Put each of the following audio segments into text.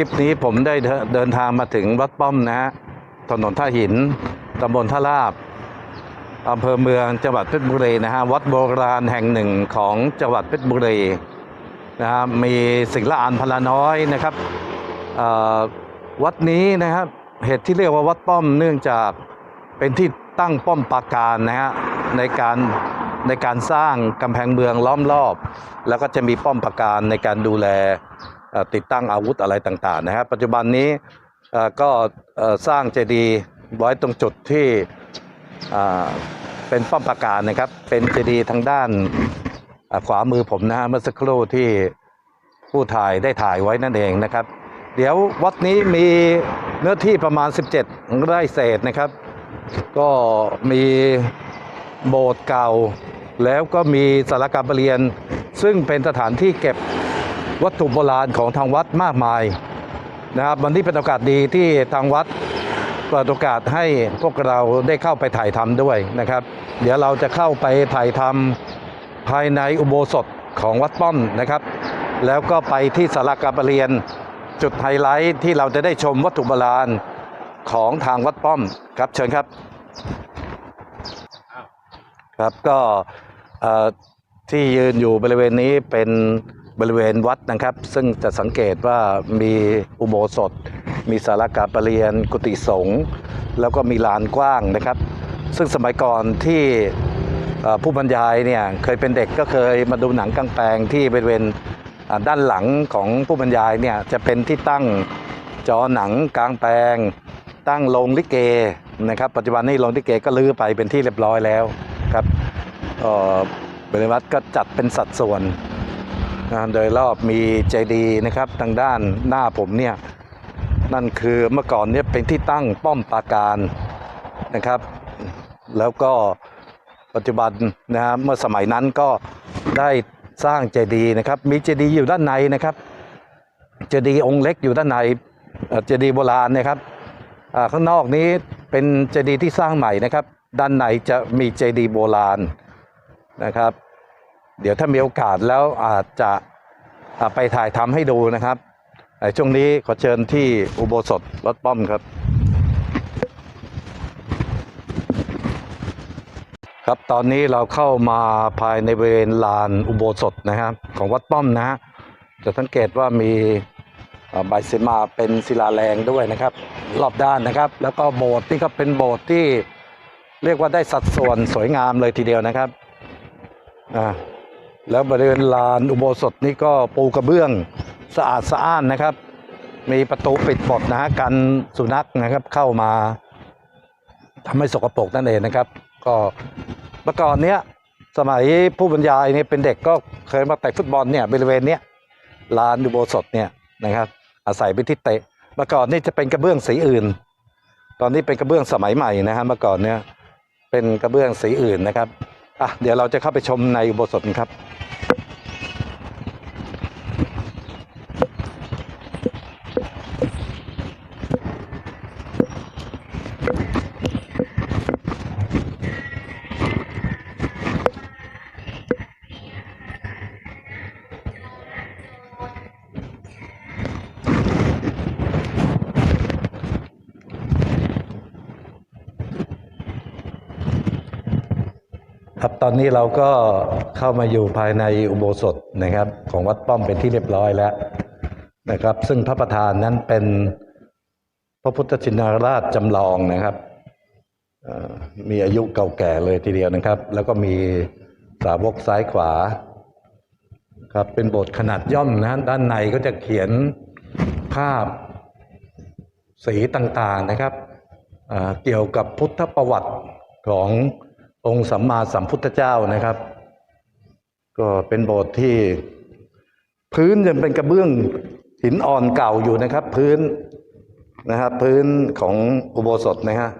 คลิปนี้ผมได้เดินทางมาถึงวัดป้อมนะฮะถนนท่าหินตำบลท่าลาบอำเภอเมืองจังหวัดเพชรบุรีนะฮะวัดโบราณแห่งหนึ่งของจังหวัดเพชรบุรีนะฮะมีสิ่งละอานพลาน้อยนะครับวัดนี้นะครับเหตุที่เรียกว่าวัดป้อมเนื่องจากเป็นที่ตั้งป้อมปราการนะฮะในการในการสร้างกำแพงเมืองล้อมรอบ แล้วก็จะมีป้อมปราการในการดูแล ติดตั้งอาวุธอะไรต่างๆนะครับปัจจุบันนี้ก็สร้างเจดีย์ไว้ตรงจุดที่เป็นป้อมปราการนะครับ เป็นเจดีย์ทางด้านขวามือผมนะฮะเมื่อสักครู่ที่ผู้ถ่ายได้ถ่ายไว้นั่นเองนะครับ เดี๋ยววัดนี้มีเนื้อที่ประมาณ 17 ไร่เศษนะครับ ก็มีโบสถ์เก่า แล้วก็มีสารการระเรียน ซึ่งเป็นสถานที่เก็บ วัตถุโบราณของทางวัดมากมายนะครับวันนี้เป็นโอกาสดีที่ทางวัดเปิดโอกาสให้พวกเราได้เข้าไปถ่ายทำด้วยนะครับ เดี๋ยวเราจะเข้าไปถ่ายทำภายในอุโบสถของวัดป้อมนะครับ แล้วก็ไปที่สารากาประเรียนจุดไฮไลท์ที่เราจะได้ชมวัตถุโบราณของทางวัดป้อมครับเชิญครับครับก็ที่ยืนอยู่บริเวณนี้เป็น บริเวณวัดนะครับ ซึ่งจะสังเกตว่ามีอุโบสถ มีสารากาประเรียน กุฏิสงฆ์แล้วก็มีลานกว้างนะครับ ซึ่งสมัยก่อนที่ผู้บรรยายเนี่ยเคยเป็นเด็กก็เคยมาดูหนังกลางแปลงที่บริเวณด้านหลังของผู้บรรยายเนี่ยจะเป็นที่ตั้งจอหนังกลางแปลง ตั้งโรงลิเกนะครับปัจจุบันนี้โรงลิเกก็ลื้อไปเป็นที่เรียบร้อยแล้วครับบริวัตก็จัดเป็นสัดส่วน โดยรอบมีเจดีย์นะครับทางด้านหน้าผมเนี่ยนั่นคือเมื่อก่อนเนี่ยเป็นที่ตั้งป้อมปราการนะครับ แล้วก็ปัจจุบันนะฮะเมื่อสมัยนั้นก็ได้สร้างเจดีย์นะครับ มีเจดีย์อยู่ด้านในนะครับ เจดีย์องค์เล็กอยู่ด้านในเจดีย์โบราณนะครับข้างนอกนี้เป็นเจดีย์ที่สร้างใหม่นะครับ ด้านในจะมีเจดีย์โบราณนะครับ เดี๋ยวถ้ามีโอกาสแล้วอาจจะไปถ่ายทำให้ดูนะครับในช่วงนี้ขอเชิญที่อุโบสถวัดป้อมครับ ครับตอนนี้เราเข้ามาภายในบริเวณลานอุโบสถนะครับ ของวัดป้อมนะฮะจะสังเกตว่ามีใบเสมาเป็นศิลาแรงด้วยนะครับ รอบด้านนะครับ แล้วก็โบสถ์นี่ก็เป็นโบสถ์ที่เรียกว่าได้สัดส่วนสวยงามเลยทีเดียวนะครับอ่า แล้วบริเวณลานอุโบสถนี่ก็ปูกระเบื้องสะอาดสะอ้านนะครับ มีประตูปิดหมดนะฮะกันสุนัขนะครับเข้ามาทำให้สกปรกนั่นเองนะครับ ก็เมื่อก่อนเนี้ยสมัยผู้บรรยายเนี่ยเป็นเด็กก็เคยมาเตะฟุตบอลเนี่ยบริเวณเนี้ยลานอุโบสถเนี่ยนะครับ อาศัยเป็นที่เตะเมื่อก่อนนี่จะเป็นกระเบื้องสีอื่น ตอนนี้เป็นกระเบื้องสมัยใหม่นะฮะเมื่อก่อนเนี่ยเป็นกระเบื้องสีอื่นนะครับ อะเดี๋ยวเราจะเข้าไปชมในอุโบสถกันครับ ตอนนี้เราก็เข้ามาอยู่ภายในอุโบสถนะครับ ของวัดป้อมเป็นที่เรียบร้อยแล้วนะครับ ซึ่งพระประธานนั้นเป็นพระพุทธชินราชจำลองนะครับมีอายุเก่าแก่เลยทีเดียวนะครับ แล้วก็มีสาวกซ้ายขวา ครับเป็นโบสถ์ขนาดย่อมนะด้านในก็จะเขียนภาพสีต่างๆนะครับเกี่ยวกับพุทธประวัติของ องค์สัมมาสัมพุทธเจ้านะครับ ก็เป็นโบสถ์ที่ พื้นยังเป็นกระเบื้องหินอ่อนเก่าอยู่นะครับ พื้นนะครับ พื้นของอุโบสถนะฮะ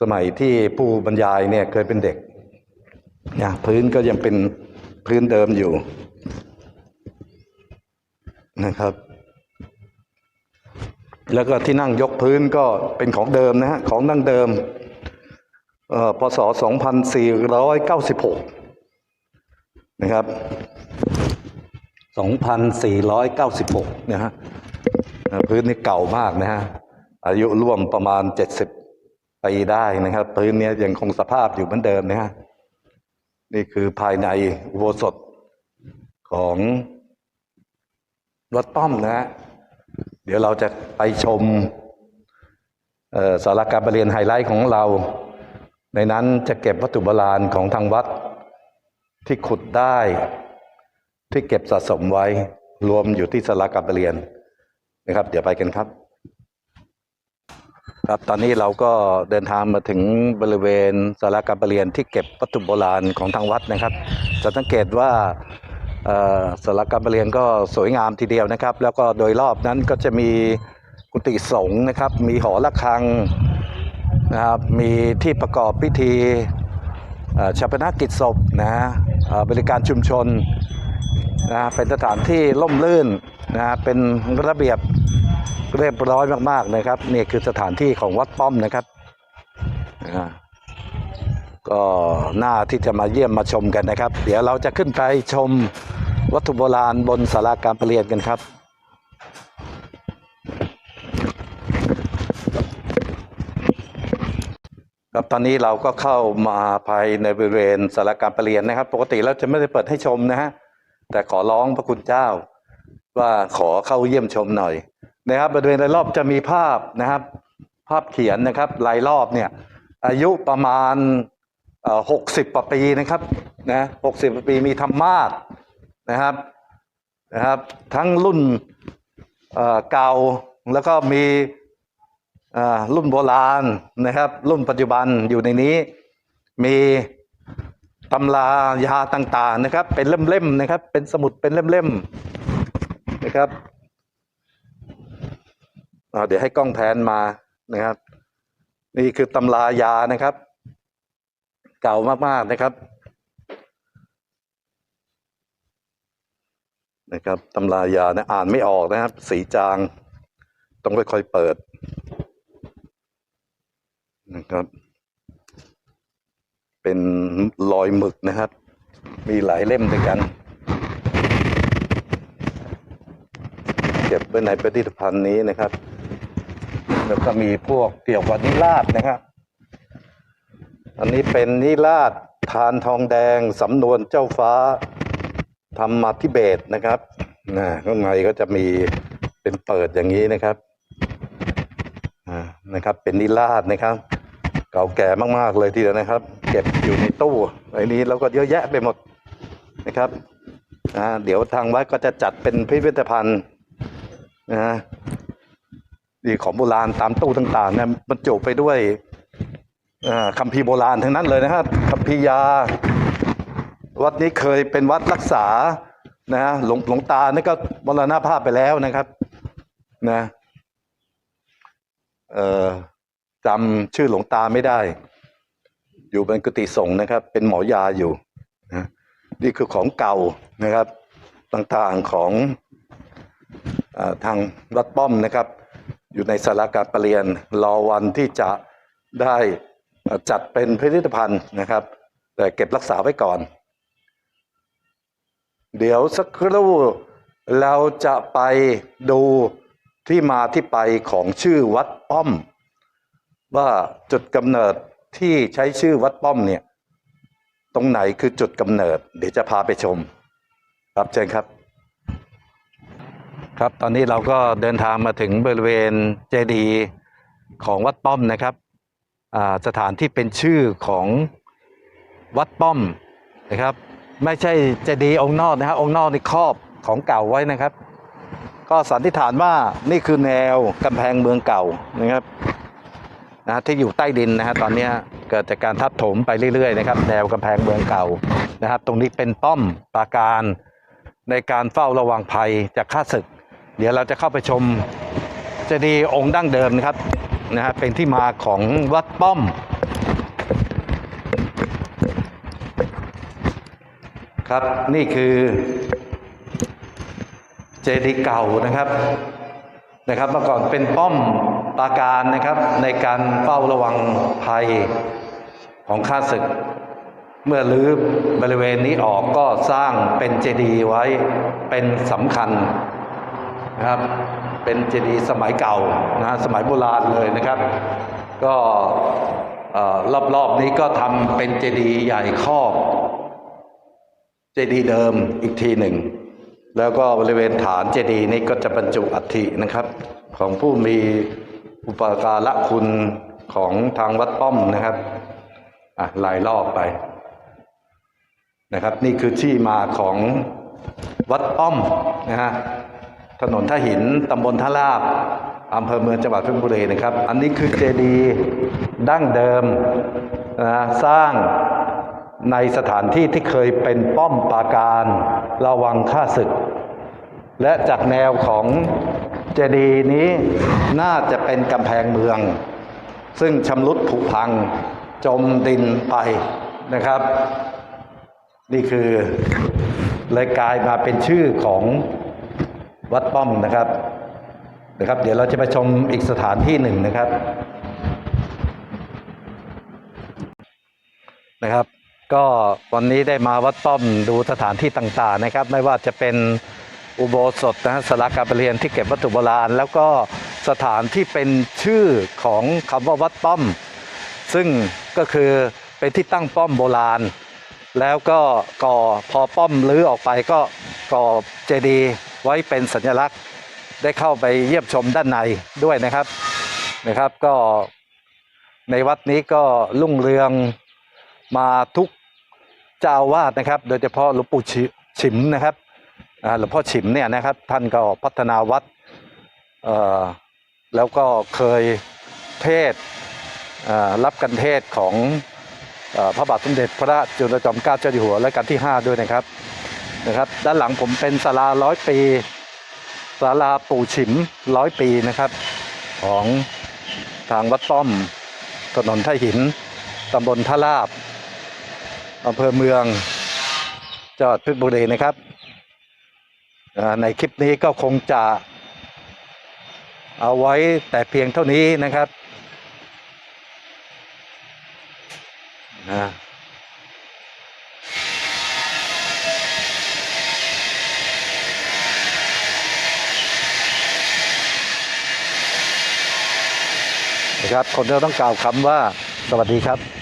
สมัยที่ผู้บรรยายเนี่ยเคยเป็นเด็กนะพื้นก็ยังเป็นพื้นเดิมอยู่นะครับ แล้วก็ที่นั่งยกพื้นก็เป็นของเดิมนะฮะของดั้งเดิม พศ 2496 นะครับ 2496 นะฮะอ่าพื้นนี่เก่ามากนะฮะ อายุร่วมประมาณเจ็ดสิบปีได้นะครับ พื้นเนี้ยยังคงสภาพอยู่เหมือนเดิมนะฮะ นี่คือภายในอุโบสถของวัดป้อมนะฮะ เดี๋ยวเราจะไปชมเอ่อสาราการประเรียนไฮไลท์ของเรา ในนั้นจะเก็บวัตถุโบราณของทางวัดที่ขุดได้ ที่เก็บสะสมไว้ รวมอยู่ที่สาราการประเรียนนะครับ เดี๋ยวไปกันครับ ครับตอนนี้เราก็เดินทางมาถึงบริเวณสาราการประเรียนที่เก็บวัตถุโบราณของทางวัดนะครับ จะสังเกตว่าสาราการประเรียนก็สวยงามทีเดียวนะครับ แล้วก็โดยรอบนั้นก็จะมีกุฏิสงฆ์นะครับ มีหอระฆัง นะครับมีที่ประกอบพิธีชาปนกิจศพนะบริการชุมชนนะเป็นสถานที่ร่มรื่นนะเป็นระเบียบเรียบร้อยมากๆนะครับนี่คือสถานที่ของวัดป้อมนะครับอ่าก็น่าที่จะมาเยี่ยมมาชมกันนะครับ เดี๋ยวเราจะขึ้นไปชมวัตถุโบราณบนศาลาการประเรียนกันครับ ครับตอนนี้เราก็เข้ามาภายในบริเวณสารการประเรียนนะครับ ปกติเราจะไม่ได้เปิดให้ชมนะฮะแต่ขอร้องพระคุณเจ้า ว่าขอเข้าเยี่ยมชมหน่อยนะครับ บริเวณรายรอบจะมีภาพนะครับ ภาพเขียนนะครับรายรอบเนี่ย อายุประมาณหกสิบปีนะครับนะหกสิบปีมีธรรมาสนะครับนะครับ ทั้งรุ่นเก่าแล้วก็มี รุ่นโบราณนะครับ รุ่นปัจจุบันอยู่ในนี้ มีตำรายาต่างๆนะครับ เป็นเล่มๆนะครับ เป็นสมุดเป็นเล่มๆนะครับอ่าเดี๋ยวให้กล้องแพนมานะครับ นี่คือตำรายานะครับ เก่ามากๆนะครับนะครับตำรายานี่ยอ่านไม่ออกนะครับ สีจาง ต้องค่อยๆเปิด นะครับ เป็นรอยหมึกนะครับ มีหลายเล่มด้วยกัน เก็บไว้ในพิพิธภัณฑ์นี้นะครับ แล้วก็มีพวกเกี่ยวกับนิราศนะครับ อันนี้เป็นนิราศทานทองแดงสำนวนเจ้าฟ้าธรรมาธิเบศรนะครับนะข้างในก็จะมีเป็นเปิดอย่างนี้นะครับนะครับ เป็นนิราศนะครับ เก่าแก่มากๆเลยทีเดียวนะครับ เก็บอยู่ในตู้ไอ้นี้แล้วก็เยอะแยะไปหมดนะครับอ่าเดี๋ยวทางวัดก็จะจัดเป็นพิพิธภัณฑ์นะฮะดีของโบราณตามตู้ต่างๆเนี่ยบรรจุไปด้วยคัมภีร์โบราณทั้งนั้นเลยนะครับคัมภีร์ยา วัดนี้เคยเป็นวัดรักษานะหลวงหลวงตานี่ก็มรณภาพไปแล้วนะครับ นะ เอ่อ จำชื่อหลวงตาไม่ได้ อยู่เป็นกุฏิสงฆ์นะครับ เป็นหมอยาอยู่นะนี่คือของเก่านะครับ ต่างๆของอทางวัดป้อมนะครับ อยู่ในสาราการประเรียนรอวันที่จะได้จัดเป็นพิพิธภัณฑ์นะครับ แต่เก็บรักษาไว้ก่อน เดี๋ยวสักครู่เราจะไปดูที่มาที่ไปของชื่อวัดป้อม ว่าจุดกำเนิดที่ใช้ชื่อวัดป้อมเนี่ย ตรงไหนคือจุดกำเนิด เดี๋ยวจะพาไปชม ครับเชิญครับ ครับตอนนี้เราก็เดินทางมาถึงบริเวณเจดีย์ของวัดป้อมนะครับสถานที่เป็นชื่อของวัดป้อมนะครับ ไม่ใช่เจดีย์องค์นอกนะครับองค์นอกนี่ครอบของเก่าไว้นะครับ ก็สันนิษฐานว่านี่คือแนวกำแพงเมืองเก่านะครับ นะที่อยู่ใต้ดินนะฮะตอนนี้เกิดจากการทับถมไปเรื่อยๆนะครับแนวกำแพงเมืองเก่านะครับ ตรงนี้เป็นป้อมปราการในการเฝ้าระวังภัยจากข้าศึก เดี๋ยวเราจะเข้าไปชมเจดีย์องค์ดั้งเดิมนะครับนะฮะเป็นที่มาของวัดป้อมครับนี่คือเจดีย์เก่านะครับ นะครับเมื่อก่อนเป็นป้อมปราการนะครับ ในการเฝ้าระวังภัยของข้าศึก เมื่อรื้อบริเวณนี้ออกก็สร้างเป็นเจดีย์ไว้เป็นสำคัญนะครับเป็นเจดีย์สมัยเก่านะสมัยโบราณเลยนะครับ ก็เอ่อรอบๆนี้ก็ทำเป็นเจดีย์ใหญ่ครอบ เจดีย์เดิมอีกทีหนึ่ง แล้วก็บริเวณฐานเจดีย์นี้ก็จะบรรจุอัฐินะครับ ของผู้มีอุปการะคุณของทางวัดป้อมนะครับอะหลายรอบไปนะครับ นี่คือที่มาของวัดป้อมนะฮะถนนท่าหินตำบลท่าลาบอำเภอเมืองจังหวัดเพชรบุรีนะครับ อันนี้คือเจดีย์ดั้งเดิมนะสร้าง ในสถานที่ที่เคยเป็นป้อมปราการระวังฆ่าศึก และจากแนวของเจดีย์นี้น่าจะเป็นกำแพงเมือง ซึ่งชำรุดผุพังจมดินไปนะครับ นี่คือเลยกลายมาเป็นชื่อของวัดป้อมนะครับนะครับ เดี๋ยวเราจะไปชมอีกสถานที่หนึ่งนะครับนะครับ ก็วันนี้ได้มาวัดป้อมดูสถานที่ต่างๆนะครับ ไม่ว่าจะเป็นอุโบสถนะสาราการประเรียนที่เก็บวัตถุโบราณ แล้วก็สถานที่เป็นชื่อของคำว่าวัดป้อม ซึ่งก็คือเป็นที่ตั้งป้อมโบราณ แล้วก็ก่อพอป้อมลื้อออกไปก็ก่อเจดีย์ไว้เป็นสัญลักษณ์ได้เข้าไปเยี่ยมชมด้านในด้วยนะครับนะครับก็ในวัดนี้ก็รุ่งเรืองมาทุก เจ้าวาสนะครับ โดยเฉพาะหลวงปู่ชิฉิมนะครับหลวงพ่อฉิมเนี่ยนะครับท่านก็พัฒนาวัดแล้วก็เคยเทศรับกันเทศของอพระบาทสมเด็จพระจุลจอมเกล้าเจ้าอยู่หัวและกันที่ 5 ด้วยนะครับนะครับ ด้านหลังผมเป็นศาลาร้อยปีศาลาปู่ฉิมร้อยปีนะครับ ของทางวัดป้อมถนนท่าหินตำบลท่าลาบ อำเภอเมืองจังหวัดเพชรบุรีนะครับ ในคลิปนี้ก็คงจะ เอาไว้แต่เพียงเท่านี้นะครับนะนะครับคนเราต้องกล่าวคำว่าสวัสดีครับ